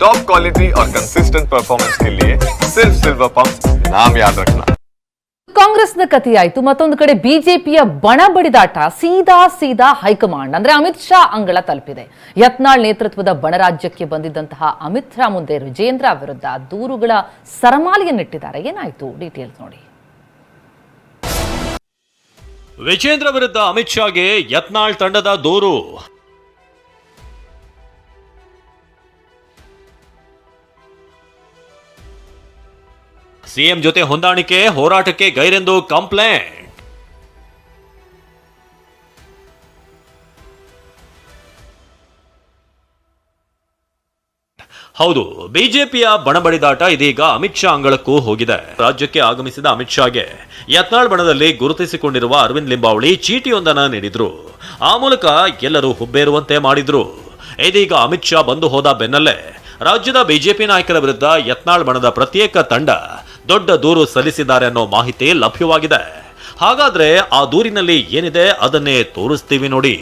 Top quality और consistent performance के लिए सिर्फ सिल्वर पंप नाम याद रखना ಕಾಂಗ್ರೆಸ್ನ ಕಥೆಯಾಯ್ತು ಮತ್ತೊಂದು ಕಡೆ ಬಿಜೆಪಿಯ ಬಣ ಬಡಿದಾಟ ಸೀದಾ ಸೀದಾ ಹೈಕಮಾಂಡ್ ಅಂದ್ರೆ ಅಮಿತ್ ಶಾ ಅಂಗಳ ತಲುಪಿದೆ ಯತ್ನಾಳ್ ನೇತೃತ್ವದ ಬಣರಾಜ್ಯಕ್ಕೆ ಬಂದಿದ್ದಂತಹ ಅಮಿತ್ ಶಾ ಮುಂದೆ ವಿಜೇಂದ್ರ ವಿರುದ್ಧ ದೂರುಗಳ ಸರಮಾಲೆಯನ್ನಿಟ್ಟಿದ್ದಾರೆ ಏನಾಯ್ತು ಡೀಟೇಲ್ಸ್ ನೋಡಿ ವಿಜೇಂದ್ರ ವಿರುದ್ಧ ಅಮಿತ್ ಶಾಗೆ ಯತ್ನಾಳ್ ತಂಡದ ದೂರು ಸಿಎಂ ಜೊತೆ ಹೊಂದಾಣಿಕೆ, ಹೋರಾಟಕ್ಕೆ ಗೈರೆಂದು ಕಂಪ್ಲೇಂಟ್. ಹೌದು, ಬಿಜೆಪಿಯ ಬಣಬಡಿದಾಟ ಇದೀಗ ಅಮಿತ್ ಶಾ ಅಂಗಳಕ್ಕೂ ಹೋಗಿದೆ. ರಾಜ್ಯಕ್ಕೆ ಆಗಮಿಸಿದ ಅಮಿತ್ ಶಾಗೆ ಯತ್ನಾಳ್ ಬಣದಲ್ಲಿ ಗುರುತಿಸಿಕೊಂಡಿರುವ ಅರವಿಂದ್ ಲಿಂಬಾವಳಿ ಚೀಟಿಯೊಂದನ್ನು ನೀಡಿದ್ರು. ಆ ಮೂಲಕ ಎಲ್ಲರೂ ಹುಬ್ಬೇರುವಂತೆ ಮಾಡಿದ್ರು. ಇದೀಗ ಅಮಿತ್ ಶಾ ಬಂದು ಹೋದ ಬೆನ್ನಲ್ಲೇ ರಾಜ್ಯದ ಬಿಜೆಪಿ ನಾಯಕರ ವಿರುದ್ಧ ಯತ್ನಾಳ್ ಬಣದ ಪ್ರತ್ಯೇಕ ತಂಡ ದೊಡ್ಡ ದೂರು ಸಲ್ಲಿಸಿದ್ದಾರೆ ಅನ್ನೋ ಮಾಹಿತಿ ಲಭ್ಯವಾಗಿದೆ. ಹಾಗಾದ್ರೆ ಆ ದೂರಿನಲ್ಲಿ ಏನಿದೆ ಅದನ್ನೇ ತೋರಿಸ್ತೀವಿ ನೋಡಿ.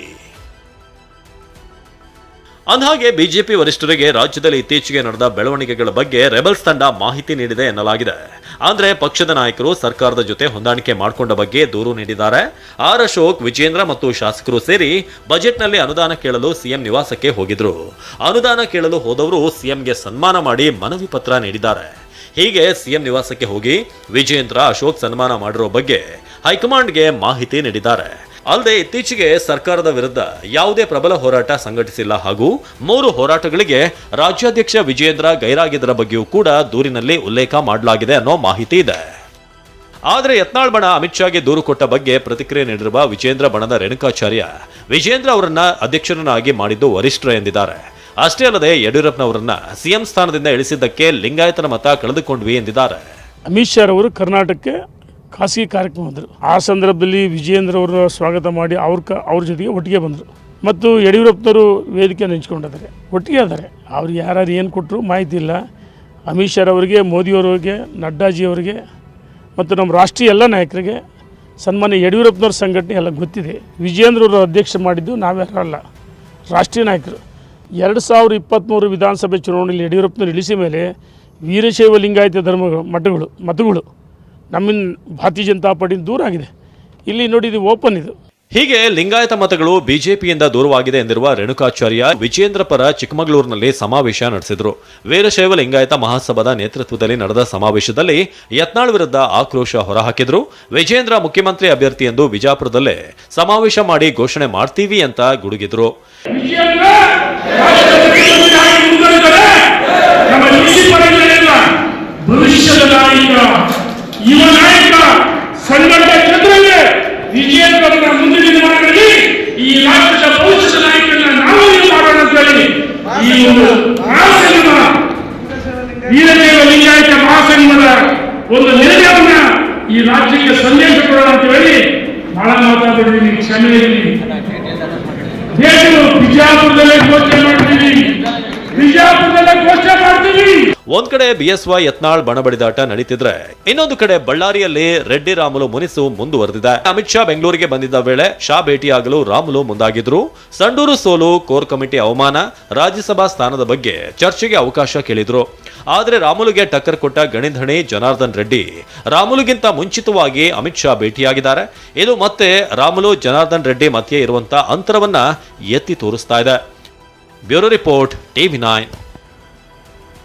ಅಂದಹಾಗೆ ಬಿಜೆಪಿ ವರಿಷ್ಠರಿಗೆ ರಾಜ್ಯದಲ್ಲಿ ಇತ್ತೀಚೆಗೆ ನಡೆದ ಬೆಳವಣಿಗೆಗಳ ಬಗ್ಗೆ ರೆಬಲ್ಸ್ ತಂಡ ಮಾಹಿತಿ ನೀಡಿದೆ ಎನ್ನಲಾಗಿದೆ. ಆದರೆ ಪಕ್ಷದ ನಾಯಕರು ಸರ್ಕಾರದ ಜೊತೆ ಹೊಂದಾಣಿಕೆ ಮಾಡಿಕೊಂಡ ಬಗ್ಗೆ ದೂರು ನೀಡಿದ್ದಾರೆ. ಆರ್ ಅಶೋಕ್, ವಿಜೇಂದ್ರ ಮತ್ತು ಶಾಸಕರು ಸೇರಿ ಬಜೆಟ್ನಲ್ಲಿ ಅನುದಾನ ಕೇಳಲು ಸಿಎಂ ನಿವಾಸಕ್ಕೆ ಹೋಗಿದ್ರು. ಅನುದಾನ ಕೇಳಲು ಹೋದವರು ಸಿಎಂಗೆ ಸನ್ಮಾನ ಮಾಡಿ ಮನವಿ ಪತ್ರ ನೀಡಿದ್ದಾರೆ. ಹೀಗೆ ಸಿಎಂ ನಿವಾಸಕ್ಕೆ ಹೋಗಿ ವಿಜೇಂದ್ರ ಅಶೋಕ್ ಸನ್ಮಾನ ಮಾಡಿರೋ ಬಗ್ಗೆ ಹೈಕಮಾಂಡ್ಗೆ ಮಾಹಿತಿ ನೀಡಿದ್ದಾರೆ. ಅಲ್ಲದೆ ಇತ್ತೀಚೆಗೆ ಸರ್ಕಾರದ ವಿರುದ್ಧ ಯಾವುದೇ ಪ್ರಬಲ ಹೋರಾಟ ಸಂಘಟಿಸಿಲ್ಲ ಹಾಗೂ ಮೂರು ಹೋರಾಟಗಳಿಗೆ ರಾಜ್ಯಾಧ್ಯಕ್ಷ ವಿಜೇಂದ್ರ ಗೈರಾಗಿದ್ದರ ಬಗ್ಗೆಯೂ ಕೂಡ ದೂರಿನಲ್ಲಿ ಉಲ್ಲೇಖ ಮಾಡಲಾಗಿದೆ ಅನ್ನೋ ಮಾಹಿತಿ ಇದೆ. ಆದರೆ ಯತ್ನಾಳ್ ಬಣ ಅಮಿತ್ ಶಾಗೆ ದೂರು ಕೊಟ್ಟ ಬಗ್ಗೆ ಪ್ರತಿಕ್ರಿಯೆ ನೀಡಿರುವ ವಿಜೇಂದ್ರ ಬಣದ ರೇಣುಕಾಚಾರ್ಯ, ವಿಜೇಂದ್ರ ಅವರನ್ನ ಅಧ್ಯಕ್ಷರನ್ನಾಗಿ ಮಾಡಿದ್ದು ವರಿಷ್ಠ ಎಂದಿದ್ದಾರೆ. ಅಷ್ಟೇ ಅಲ್ಲದೆ ಯಡಿಯೂರಪ್ಪನವರನ್ನ ಸಿಎಂ ಸ್ಥಾನದಿಂದ ಇಳಿಸಿದ್ದಕ್ಕೆ ಲಿಂಗಾಯತನ ಮತ ಕಳೆದುಕೊಂಡ್ವಿ ಎಂದಿದ್ದಾರೆ. ಅಮಿತ್ ಶಾ ಅವರು ಕರ್ನಾಟಕಕ್ಕೆ ಖಾಸಗಿ ಕಾರ್ಯಕ್ರಮ ಬಂದರು. ಆ ಸಂದರ್ಭದಲ್ಲಿ ವಿಜಯೇಂದ್ರ ಅವರ ಸ್ವಾಗತ ಮಾಡಿ ಅವ್ರ ಅವ್ರ ಜೊತೆಗೆ ಒಟ್ಟಿಗೆ ಬಂದರು. ಮತ್ತು ಯಡಿಯೂರಪ್ಪನವರು ವೇದಿಕೆಯನ್ನು ಹಂಚ್ಕೊಂಡಿದ್ದಾರೆ. ಒಟ್ಟಿಗೆ ಇದ್ದಾರೆ. ಅವ್ರಿಗೆ ಯಾರ್ಯಾರು ಏನು ಕೊಟ್ಟರು ಮಾಹಿತಿ ಇಲ್ಲ. ಅಮಿತ್ ಶಾ ಅವರಿಗೆ ಮೋದಿಯವರಿಗೆ ನಡ್ಡಾಜಿಯವರಿಗೆ ಮತ್ತು ನಮ್ಮ ರಾಷ್ಟ್ರೀಯ ಎಲ್ಲ ನಾಯಕರಿಗೆ ಸನ್ಮಾನ್ಯ ಯಡಿಯೂರಪ್ಪನವ್ರ ಸಂಘಟನೆ ಎಲ್ಲ ಗೊತ್ತಿದೆ. ವಿಜಯೇಂದ್ರ ಅವರು ಅಧ್ಯಕ್ಷ ಮಾಡಿದ್ದು ನಾವ್ಯಾರಲ್ಲ ರಾಷ್ಟ್ರೀಯ ನಾಯಕರು. ಎರಡು ಸಾವಿರ ಇಪ್ಪತ್ತ್ಮೂರು ವಿಧಾನಸಭೆ ಚುನಾವಣೆಯಲ್ಲಿ ಯಡಿಯೂರಪ್ಪನ ಇಳಿಸಿ ಮೇಲೆ ವೀರಶೈವ ಲಿಂಗಾಯತ ಧರ್ಮ ಮಠಗಳು, ಮತಗಳು ನಮ್ಮಿಂದ ಭಾರತೀಯ ಜನತಾ ಪಾರ್ಟಿಯಿಂದ ದೂರ ಆಗಿದೆ. ಇಲ್ಲಿ ನೋಡಿ ಇದು ಓಪನ್ ಇದು. ಹೀಗೆ ಲಿಂಗಾಯತ ಮತಗಳು ಬಿಜೆಪಿಯಿಂದ ದೂರವಾಗಿದೆ ಎಂದಿರುವ ರೇಣುಕಾಚಾರ್ಯ ವಿಜೇಂದ್ರ ಪರ ಚಿಕ್ಕಮಗಳೂರಿನಲ್ಲಿ ಸಮಾವೇಶ ನಡೆಸಿದರು. ವೀರಶೈವ ಲಿಂಗಾಯತ ಮಹಾಸಭಾದ ನೇತೃತ್ವದಲ್ಲಿ ನಡೆದ ಸಮಾವೇಶದಲ್ಲಿ ಯತ್ನಾಳ್ ವಿರುದ್ಧ ಆಕ್ರೋಶ ಹೊರಹಾಕಿದ್ರು. ವಿಜೇಂದ್ರ ಮುಖ್ಯಮಂತ್ರಿ ಅಭ್ಯರ್ಥಿ ಎಂದು ವಿಜಾಪುರದಲ್ಲೇ ಸಮಾವೇಶ ಮಾಡಿ ಘೋಷಣೆ ಮಾಡ್ತೀವಿ ಅಂತ ಗುಡುಗಿದ್ರು. ಒಂದು ನಿರ್ಣಯವನ್ನ ಈ ರಾಜ್ಯಕ್ಕೆ ಸಂದೇಶ ಕೊಡೋಣ ಅಂತ ಹೇಳಿ ಬಹಳ ಮಾತಾಡಿದ್ದೀನಿ ಕ್ಷಮೆ ಇರಲಿ ದೇಶವು ಬಿಜಾಪುರದಲ್ಲೇ ಘೋಷಣೆ ಮಾಡ್ತೀವಿ ಬಿಜಾಪುರದಲ್ಲೇ ಘೋಷಣೆ ಮಾಡ್ತೀವಿ ಒಂದ್ ಕಡೆ ಬಿಎಸ್ವೈ ಯತ್ನಾಳ್ ಬಣಬಡಿದಾಟ ನಡೀತಿದ್ರೆ, ಇನ್ನೊಂದು ಕಡೆ ಬಳ್ಳಾರಿಯಲ್ಲಿ ರೆಡ್ಡಿ, ರಾಮುಲು, ಮುನಿಸು ಮುಂದುವರೆದಿದೆ. ಅಮಿತ್ ಶಾ ಬೆಂಗಳೂರಿಗೆ ಬಂದಿದ್ದ ವೇಳೆ ಶಾ ಭೇಟಿಯಾಗಲು ರಾಮುಲು ಮುಂದಾಗಿದ್ರು. ಸಂಡೂರು ಸೋಲು, ಕೋರ್ ಕಮಿಟಿ ಅವಮಾನ, ರಾಜ್ಯಸಭಾ ಸ್ಥಾನದ ಬಗ್ಗೆ ಚರ್ಚೆಗೆ ಅವಕಾಶ ಕೇಳಿದ್ರು. ಆದರೆ ರಾಮುಲುಗೆ ಟಕ್ಕರ್ ಕೊಟ್ಟ ಗಣಿಧಣಿ, ಜನಾರ್ದನ್ ರೆಡ್ಡಿ ರಾಮುಲುಗಿಂತ ಮುಂಚಿತವಾಗಿ ಅಮಿತ್ ಶಾ ಭೇಟಿಯಾಗಿದ್ದಾರೆ. ಇದು ಮತ್ತೆ ರಾಮುಲು, ಜನಾರ್ದನ್ ರೆಡ್ಡಿ ಮಧ್ಯೆ ಇರುವಂತಹ ಅಂತರವನ್ನ ಎತ್ತಿ ತೋರಿಸ್ತಾ ಇದೆ. Bureau report, TV nine.